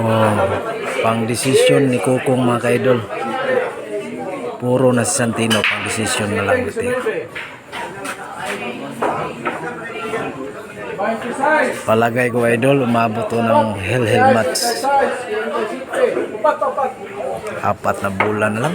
Oh, pang desisyon ni Kukong mga kaidol. Puro na si Santino pang desisyon na lang ito. Palagay ko idol, umabot to ng hell hell match. Apat na bulan lang.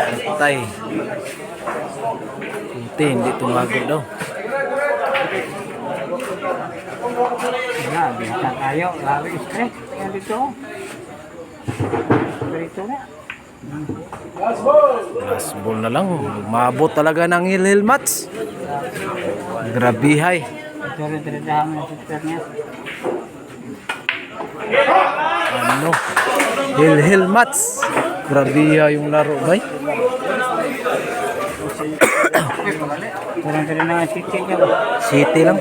Patay. Kunti, hindi tumago daw. Wala, binasa tayo. Lalo stress. Kaya dito. Dito na. Last ball na lang. Umabot talaga ng hil-hil match. Grabihay. Ano? Hil-hil match. Grabihay yung laro, bay. City lang.